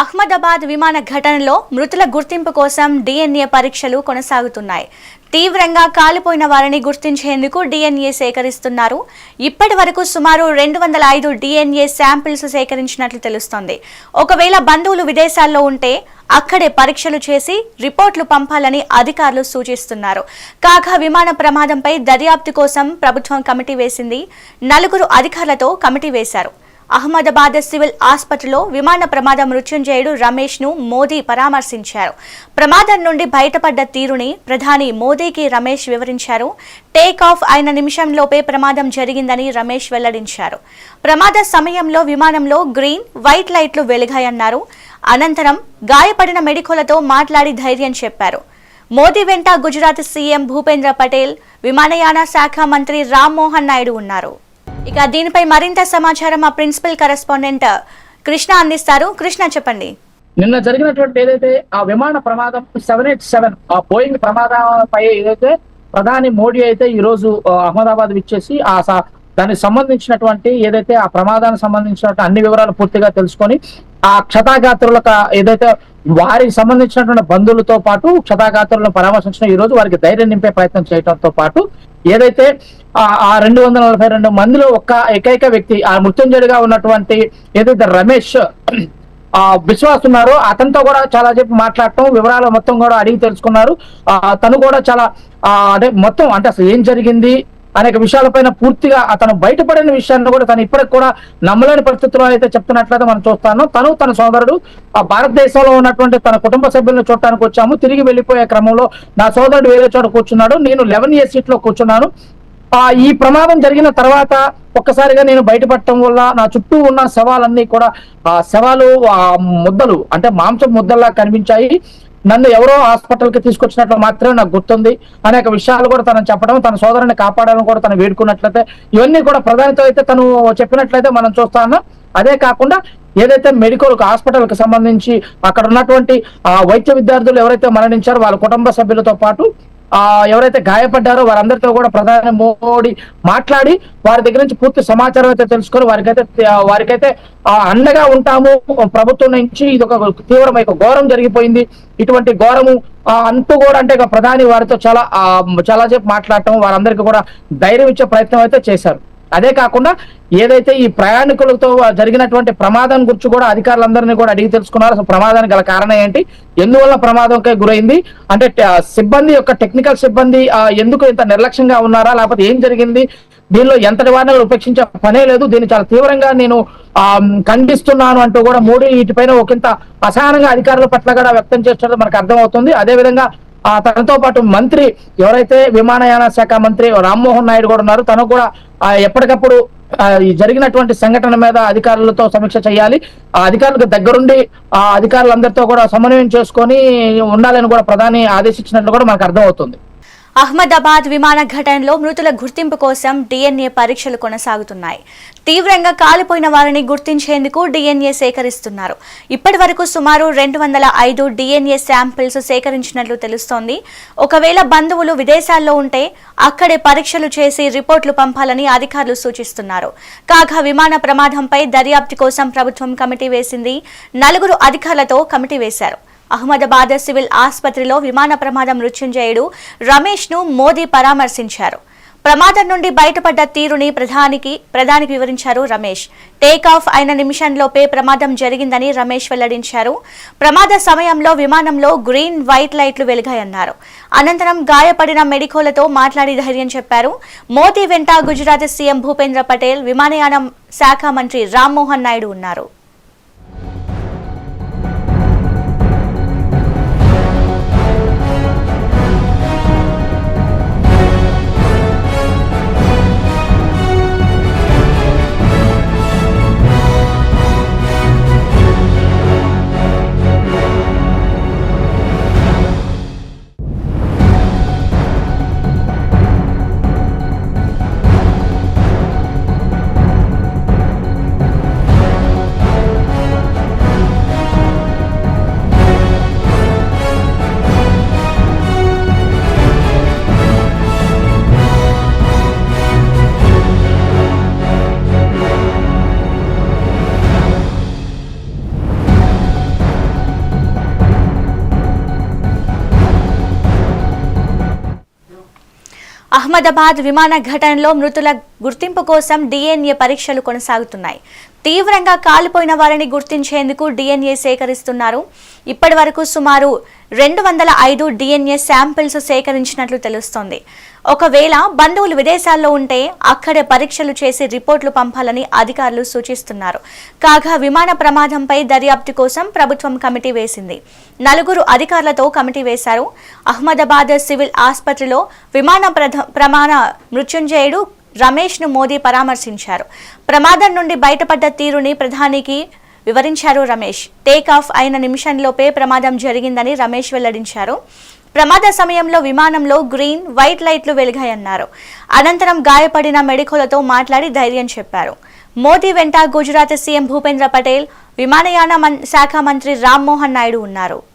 అహ్మదాబాద్ విమాన ఘటనలో మృతుల గుర్తింపు కోసం డిఎన్ఏ పరీక్షలు కొనసాగుతున్నాయి. తీవ్రంగా కాలిపోయిన వారిని గుర్తించేందుకు డిఎన్ఏ సేకరిస్తున్నారు. ఇప్పటి వరకు సుమారు రెండు వందల ఐదు డిఎన్ఏ శాంపిల్స్ సేకరించినట్లు తెలుస్తోంది. ఒకవేళ బంధువులు విదేశాల్లో ఉంటే అక్కడే పరీక్షలు చేసి రిపోర్ట్లు పంపాలని అధికారులు సూచిస్తున్నారు. కాగా విమాన ప్రమాదంపై దర్యాప్తు కోసం ప్రభుత్వం కమిటీ వేసింది. నలుగురు అధికారులతో కమిటీ వేశారు. అహ్మదాబాద్ సివిల్ ఆసుపత్రిలో విమాన ప్రమాద మృత్యుంజయుడు రమేష్ను మోదీ పరామర్శించారు. ప్రమాదం నుండి బయటపడ్డ తీరుని ప్రధాని మోదీకి రమేష్ వివరించారు. టేక్ ఆఫ్ అయిన నిమిషంలోపే ప్రమాదం జరిగిందని రమేష్ వెల్లడించారు. ప్రమాద సమయంలో విమానంలో గ్రీన్ వైట్ లైట్లు వెలిగాయన్నారు. అనంతరం గాయపడిన మెడికోలతో మాట్లాడి ధైర్యం చెప్పారు. మోదీ వెంట గుజరాత్ సీఎం భూపేంద్ర పటేల్ విమానయాన శాఖ మంత్రి రామ్మోహన్ నాయుడు ఉన్నారు. ఇక దీనిపై మరింత సమాచారం మా ప్రిన్సిపల్ కరెస్పాండెంట్ కృష్ణ అందిస్తారు. కృష్ణ చెప్పండి. నిన్న జరిగినటువంటి ఏదైతే ఆ విమాన ప్రమాదం సెవెన్ ఎయిట్ సెవెన్ ఆ పోయింగ్ ప్రమాదంపై ఏదైతే ప్రధాని మోడీ అయితే ఈ రోజు అహ్మదాబాద్ విచ్చేసి ఆ దానికి సంబంధించినటువంటి ఏదైతే ఆ ప్రమాదానికి సంబంధించినటువంటి అన్ని వివరాలు పూర్తిగా తెలుసుకొని ఆ క్షతాగాత్రులకు ఏదైతే వారికి సంబంధించినటువంటి బంధువులతో పాటు క్షతాగాత్రులను పరామర్శించడం ఈ రోజు వారికి ధైర్యం నింపే ప్రయత్నం చేయడంతో పాటు ఏదైతే ఆ రెండు వందల నలభై రెండు మందిలో ఒక్క ఏకైక వ్యక్తి ఆ మృత్యుంజయుడిగా ఉన్నటువంటి ఏదైతే రమేష్ ఆ విశ్వాస్ ఉన్నారో అతనితో కూడా చాలా చెప్పి మాట్లాడటం వివరాలు మొత్తం కూడా అడిగి తెలుసుకున్నారు. ఆ తను కూడా చాలా ఆ అంటే మొత్తం అంటే అసలు ఏం జరిగింది? అనేక విషయాలపైన పూర్తిగా అతను బయటపడిన విషయాన్ని కూడా తను ఇప్పటికి కూడా నమ్మలేని పరిస్థితుల్లో అయితే చెప్తున్నట్లయితే మనం చూస్తాను. తను తన సోదరుడు ఆ భారతదేశంలో ఉన్నటువంటి తన కుటుంబ సభ్యులను చూడటానికి వచ్చాము. తిరిగి వెళ్ళిపోయే క్రమంలో నా సోదరుడు వేరే చోట కూర్చున్నాడు. నేను లెవెన్ ఇయర్ సీట్లో కూర్చున్నాను. ఆ ఈ ప్రమాదం జరిగిన తర్వాత ఒక్కసారిగా నేను బయటపడటం వల్ల నా చుట్టూ ఉన్న శవాలన్నీ కూడా ఆ శవాలు ఆ ముద్దలు అంటే మాంసం ముద్దల్లా కనిపించాయి. నన్ను ఎవరో హాస్పిటల్కి తీసుకొచ్చినట్లు మాత్రమే నాకు గుర్తుంది. అనేక విషయాలు కూడా తను చెప్పడం తన సోదరుని కాపాడాలని కూడా తను వేడుకున్నట్లయితే ఇవన్నీ కూడా ప్రధానితో అయితే తను చెప్పినట్లయితే మనం చూస్తా ఉన్నాం. అదే కాకుండా ఏదైతే మెడికల్ హాస్పిటల్కి సంబంధించి అక్కడ ఉన్నటువంటి ఆ వైద్య విద్యార్థులు ఎవరైతే మరణించారో వాళ్ళ కుటుంబ సభ్యులతో పాటు ఎవరైతే గాయపడ్డారో వారందరితో కూడా ప్రధాని మోడీ మాట్లాడి వారి దగ్గర నుంచి పూర్తి సమాచారం అయితే తెలుసుకొని వారికైతే వారికైతే ఆ, అండగా ఉంటాము. ప్రభుత్వం నుంచి ఇది ఒక తీవ్రమైన ఒక ఘోరం జరిగిపోయింది. ఇటువంటి ఘోరము ఆ, కూడా అంటే ఇక ప్రధాని వారితో చాలా చాలా సేపు మాట్లాడటం వారందరికీ కూడా ధైర్యం ఇచ్చే ప్రయత్నం అయితే చేశారు. అదే కాకుండా ఏదైతే ఈ ప్రయాణికులతో జరిగినటువంటి ప్రమాదం గురించి కూడా అధికారులందరినీ కూడా అడిగి తెలుసుకున్నారు. అసలు ప్రమాదానికి గల కారణం ఏంటి? ఎందువల్ల ప్రమాదంకే గురైంది? అంటే సిబ్బంది యొక్క టెక్నికల్ సిబ్బంది ఎందుకు ఇంత నిర్లక్ష్యంగా ఉన్నారా? లేకపోతే ఏం జరిగింది? దీనిలో ఎంతటి వారిని ఉపేక్షించే పనే లేదు. దీన్ని చాలా తీవ్రంగా నేను ఆ ఖండిస్తున్నాను అంటూ కూడా మోడీ వీటిపైన ఒకంత అసహనంగా అధికారుల పట్ల కూడా వ్యక్తం చేస్తున్నది మనకు అర్థమవుతుంది. అదే విధంగా ఆ తనతో పాటు మంత్రి ఎవరైతే విమానయాన శాఖ మంత్రి రామ్మోహన్ నాయుడు కూడా ఉన్నారు తను కూడా ఆ, ఎప్పటికప్పుడు జరిగినటువంటి సంఘటన మీద అధికారులతో సమీక్ష చేయాలి. ఆ అధికారులకు దగ్గరుండి ఆ అధికారులందరితో కూడా సమన్వయం చేసుకొని ఉండాలని కూడా ప్రధాని ఆదేశించినట్లు కూడా మనకు అర్థమవుతుంది. అహ్మదాబాద్ విమాన ఘటనలో మృతుల గుర్తింపు కోసం డిఎన్ఏ పరీక్షలు కొనసాగుతున్నాయి. తీవ్రంగా కాలిపోయిన వారిని గుర్తించేందుకు డిఎన్ఏ సేకరిస్తున్నారు. ఇప్పటి వరకు సుమారు రెండు వందల ఐదు డిఎన్ఏ శాంపిల్స్ సేకరించినట్లు తెలుస్తోంది. ఒకవేళ బంధువులు విదేశాల్లో ఉంటే అక్కడే పరీక్షలు చేసి రిపోర్ట్లు పంపాలని అధికారులు సూచిస్తున్నారు. కాగా విమాన ప్రమాదంపై దర్యాప్తు కోసం ప్రభుత్వం కమిటీ వేసింది. నలుగురు అధికారులతో కమిటీ వేశారు. అహ్మదాబాద్ సివిల్ ఆసుపత్రిలో విమాన ప్రమాదం మృత్యుంజయుడు రమేష్ను మోదీ పరామర్శించారు. ప్రమాదం నుండి బయటపడ్డ తీరుని ప్రధానికి ప్రధానికి వివరించారు రమేష్. టేక్ ఆఫ్ అయిన నిమిషంలోపే ప్రమాదం జరిగిందని రమేష్ వెల్లడించారు. ప్రమాద సమయంలో విమానంలో గ్రీన్ వైట్ లైట్లు వెలిగాయన్నారు. అనంతరం గాయపడిన మెడికోలతో మాట్లాడి ధైర్యం చెప్పారు. మోదీ వెంట గుజరాత్ సీఎం భూపేంద్ర పటేల్ విమానయాన శాఖ మంత్రి రామ్మోహన్ నాయుడు ఉన్నారు. అహ్మదాబాద్ విమాన ఘటనలో మృతుల గుర్తింపు కోసం డిఎన్ఏ పరీక్షలు కొనసాగుతున్నాయి. తీవ్రంగా కాలిపోయిన వారిని గుర్తించేందుకు డిఎన్ఏ సేకరిస్తున్నారు. ఇప్పటి వరకు సుమారు రెండు వందల ఐదు డిఎన్ఏ శాంపిల్స్ సేకరించినట్లు తెలుస్తోంది. ఒకవేళ బంధువులు విదేశాల్లో ఉంటే అక్కడే పరీక్షలు చేసి రిపోర్టులు పంపాలని అధికారులు సూచిస్తున్నారు. కాగా విమాన ప్రమాదంపై దర్యాప్తు కోసం ప్రభుత్వం కమిటీ వేసింది. నలుగురు అధికారులతో కమిటీ వేశారు. అహ్మదాబాద్ సివిల్ ఆసుపత్రిలో విమాన ప్రమాణ మృత్యుంజయుడు రమేష్ను మోదీ పరామర్శించారు. ప్రమాదం నుండి బయటపడ్డ తీరుని ప్రధానికి వివరించారు రమేష్. టేక్ ఆఫ్ అయిన నిమిషంలోపే ప్రమాదం జరిగిందని రమేష్ వెల్లడించారు. ప్రమాద సమయంలో విమానంలో గ్రీన్ వైట్ లైట్లు వెలిగాయన్నారు. అనంతరం గాయపడిన మెడికోలతో మాట్లాడి ధైర్యం చెప్పారు. మోదీ వెంట గుజరాత్ సీఎం భూపేంద్ర పటేల్ విమానయాన మన్- శాఖ మంత్రి రామ్మోహన్ నాయుడు ఉన్నారు.